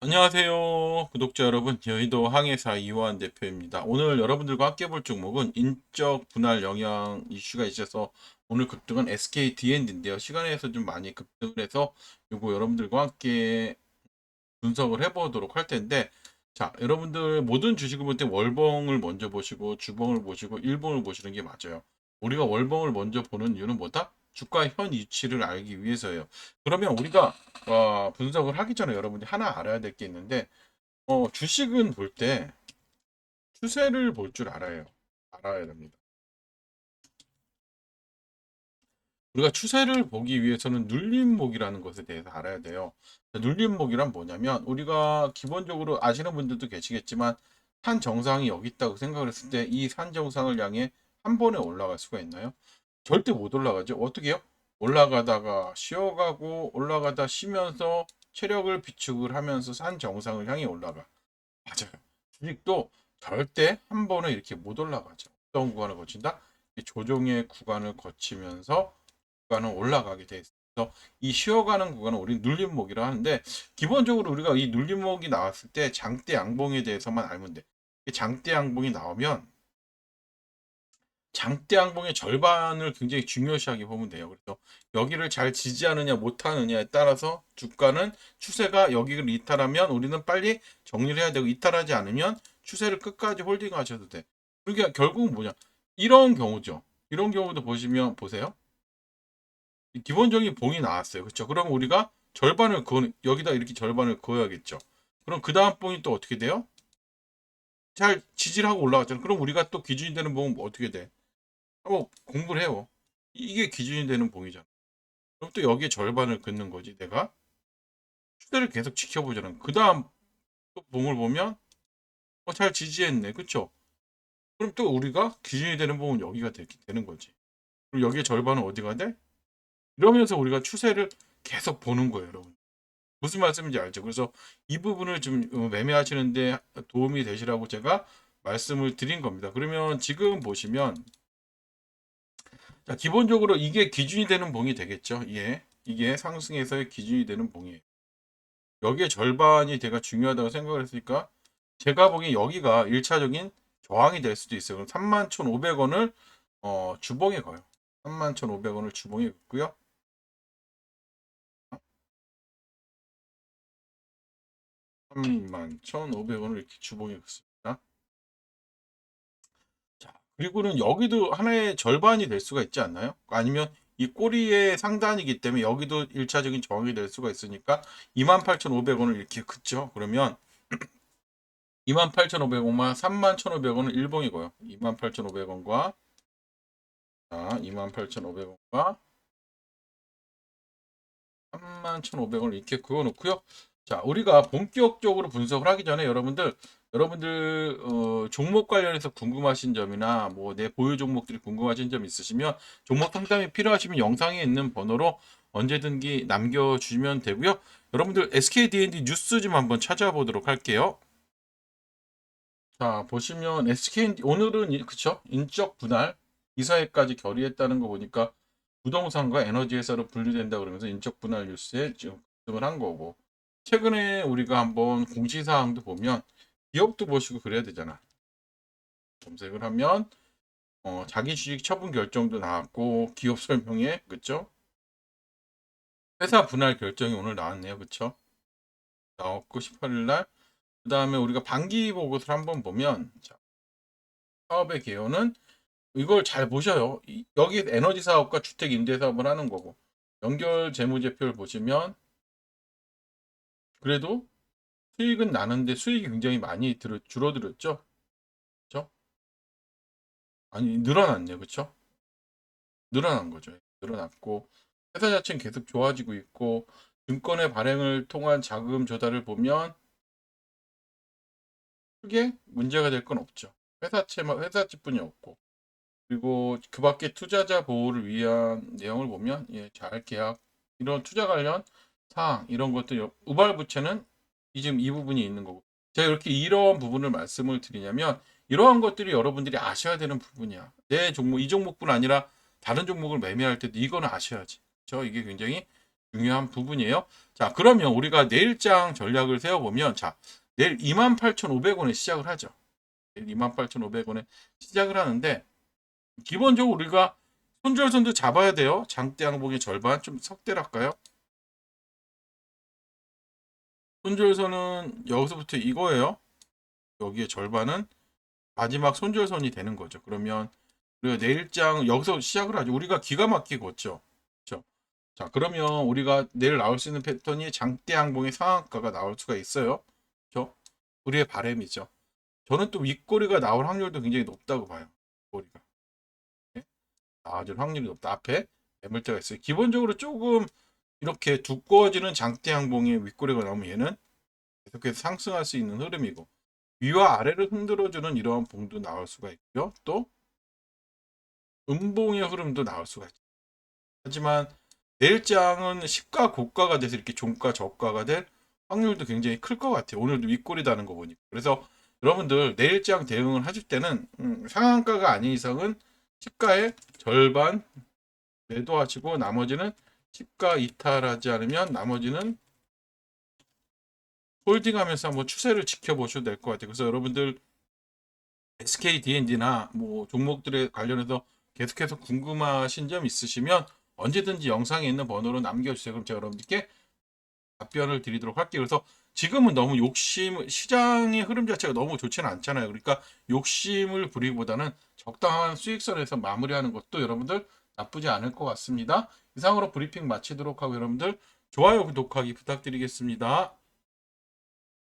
안녕하세요. 구독자 여러분. 여의도 항해사 이호환 대표입니다. 오늘 여러분들과 함께 볼 종목은 인적 분할 영향 이슈가 있어서 오늘 급등은 SK D&D인데요. 시간에서 좀 많이 급등을 해서 이거 여러분들과 함께 분석을 해보도록 할 텐데 자, 여러분들 모든 주식을 볼 때 월봉을 먼저 보시고 주봉을 보시고 일봉을 보시는 게 맞아요. 우리가 월봉을 먼저 보는 이유는 뭐다? 주가 현 위치를 알기 위해서예요. 그러면 우리가 어, 분석을 하기 전에 여러분들이 하나 알아야 될 게 있는데 어, 주식은 볼 때 추세를 볼 줄 알아요. 알아야 됩니다. 우리가 추세를 보기 위해서는 눌림목이라는 것에 대해서 알아야 돼요. 눌림목이란 뭐냐면 우리가 기본적으로 아시는 분들도 계시겠지만 산 정상이 여기 있다고 생각을 했을 때 이 산 정상을 향해 한 번에 올라갈 수가 있나요? 절대 못 올라가죠. 어떻게 해요? 올라가다가 쉬어가고 올라가다 쉬면서 체력을 비축을 하면서 산 정상을 향해 올라가. 맞아요. 주식도 절대 한 번에 이렇게 못 올라가죠. 어떤 구간을 거친다? 이 조정의 구간을 거치면서 구간은 올라가게 돼 있어서 이 쉬어가는 구간은 우리 눌림목이라 하는데 기본적으로 우리가 이 눌림목이 나왔을 때 장대 양봉에 대해서만 알면 돼. 이 장대 양봉이 나오면 장대 양봉의 절반을 굉장히 중요시하게 보면 돼요. 그래서 여기를 잘 지지하느냐 못하느냐에 따라서 주가는 추세가 여기를 이탈하면 우리는 빨리 정리를 해야 되고 이탈하지 않으면 추세를 끝까지 홀딩하셔도 돼. 그러니까 결국은 뭐냐? 이런 경우죠. 이런 경우도 보시면 보세요. 기본적인 봉이 나왔어요. 그렇죠? 그럼 우리가 절반을 그 여기다 이렇게 절반을 그어야겠죠. 그럼 그 다음 봉이 또 어떻게 돼요? 잘 지지를 하고 올라갔잖아요. 그럼 우리가 또 기준이 되는 봉은 뭐 어떻게 돼? 어, 공부를 해요. 이게 기준이 되는 봉이잖아. 그럼 또 여기에 절반을 긋는 거지. 내가 추세를 계속 지켜보잖아. 그 다음 또 봉을 보면 어, 잘 지지했네. 그쵸? 그럼 또 우리가 기준이 되는 봉은 여기가 되, 되는 거지. 그럼 여기에 절반은 어디가 돼? 이러면서 우리가 추세를 계속 보는 거예요, 여러분. 무슨 말씀인지 알죠? 그래서 이 부분을 좀 어, 매매하시는데 도움이 되시라고 제가 말씀을 드린 겁니다. 그러면 지금 보시면 자, 기본적으로 이게 기준이 되는 봉이 되겠죠. 예. 이게 상승에서의 기준이 되는 봉이에요. 여기에 절반이 제가 중요하다고 생각을 했으니까 제가 보기엔 여기가 1차적인 저항이 될 수도 있어요. 그럼 31,500원을 어, 주봉에 거요. 31,500원을 주봉에 긋고요. 31,500원을 이렇게 주봉에 긋습니다. 자, 그리고는 여기도 하나의 절반이 될 수가 있지 않나요? 아니면 이 꼬리의 상단이기 때문에 여기도 1차적인 저항이 될 수가 있으니까 28,500원을 이렇게 긋죠. 그러면 28,500원만 31,500원은 일봉이고요. 28,500원과 자, 28,500원과 31,500원을 이렇게 그어 놓고요. 자, 우리가 본격적으로 분석을 하기 전에 여러분들 여러분들 어, 종목 관련해서 궁금하신 점이나 뭐 내 보유 종목들이 궁금하신 점 있으시면 종목 상담이 필요하시면 영상에 있는 번호로 언제든지 남겨주시면 되고요. 여러분들 SK D&D 뉴스 좀 한번 찾아보도록 할게요. 자 보시면 SK 오늘은 이- 그쵸 인적 분할 이사회까지 결의했다는 거 보니까 부동산과 에너지 회사로 분류된다 그러면서 인적 분할 뉴스에 지금 급등을 한 거고 최근에 우리가 한번 공시사항도 보면 기업도 보시고 그래야 되잖아. 검색을 하면 어, 자기 주식 처분 결정도 나왔고 기업 설명에 그쵸? 회사 분할 결정이 오늘 나왔네요. 그쵸? 나왔고 18일 날. 그 다음에 우리가 반기 보고서를 한번 보면 자, 사업의 개요는 이걸 잘 보셔요. 이- 여기 에너지 사업과 주택 임대 사업을 하는 거고 연결 재무제표를 보시면 그래도 수익은 나는데 수익이 굉장히 많이 들, 줄어들었죠. 그렇죠? 아니 늘어났네요. 그렇죠? 늘어난 거죠. 늘어났고 회사 자체는 계속 좋아지고 있고 증권의 발행을 통한 자금 조달을 보면 크게 문제가 될 건 없죠. 회사채만 회사채뿐이 없고 그리고 그 밖에 투자자 보호를 위한 내용을 보면 예, 잘 계약 이런 투자 관련 사항 이런 것들 우발 부채는 이 지금 이 부분이 있는 거고 제가 이렇게 이런 부분을 말씀을 드리냐면 이러한 것들이 여러분들이 아셔야 되는 부분이야. 내 종목 이 종목뿐 아니라 다른 종목을 매매할 때도 이거는 아셔야지. 저 이게 굉장히 중요한 부분이에요. 자, 그러면 우리가 내일장 전략을 세워보면, 자, 내일 28,500원에 시작을 하죠. 내일 28,500원에 시작을 하는데, 기본적으로 우리가 손절선도 잡아야 돼요. 장대 항복의 절반, 좀 석대랄까요? 손절선은 여기서부터 이거예요. 여기에 절반은 마지막 손절선이 되는 거죠. 그러면 우리가 내일장 여기서 시작을 하죠. 우리가 기가 막히게 걷죠. 그렇죠? 자, 그러면 우리가 내일 나올 수 있는 패턴이 장대 항봉의 상한가가 나올 수가 있어요. 그렇죠? 우리의 바램이죠. 저는 또 윗꼬리가 나올 확률도 굉장히 높다고 봐요. 꼬리가. 네? 나와줄 확률이 높다. 앞에 매물대가 있어요. 기본적으로 조금 이렇게 두꺼워지는 장대 항봉의 윗꼬리가 나오면 얘는 계속해서 상승할 수 있는 흐름이고 위와 아래를 흔들어주는 이러한 봉도 나올 수가 있고요. 또 음봉의 흐름도 나올 수가 있죠. 하지만 내일장은 시가 고가가 돼서 이렇게 종가 저가가 될 확률도 굉장히 클 것 같아요. 오늘도 윗골이 다는 거 보니까. 그래서 여러분들 내일장 대응을 하실 때는 음, 상한가가 아닌 이상은 시가의 절반 매도하시고 나머지는 시가 이탈하지 않으면 나머지는 홀딩하면서 한번 추세를 지켜보셔도 될 것 같아요. 그래서 여러분들 SK D&D나 뭐 종목들에 관련해서 계속해서 궁금하신 점 있으시면 언제든지 영상에 있는 번호로 남겨주세요. 그럼 제가 여러분들께 답변을 드리도록 할게요. 그래서 지금은 너무 욕심, 시장의 흐름 자체가 너무 좋지는 않잖아요. 그러니까 욕심을 부리기보다는 적당한 수익선에서 마무리하는 것도 여러분들 나쁘지 않을 것 같습니다. 이상으로 브리핑 마치도록 하고 여러분들 좋아요, 구독하기 부탁드리겠습니다.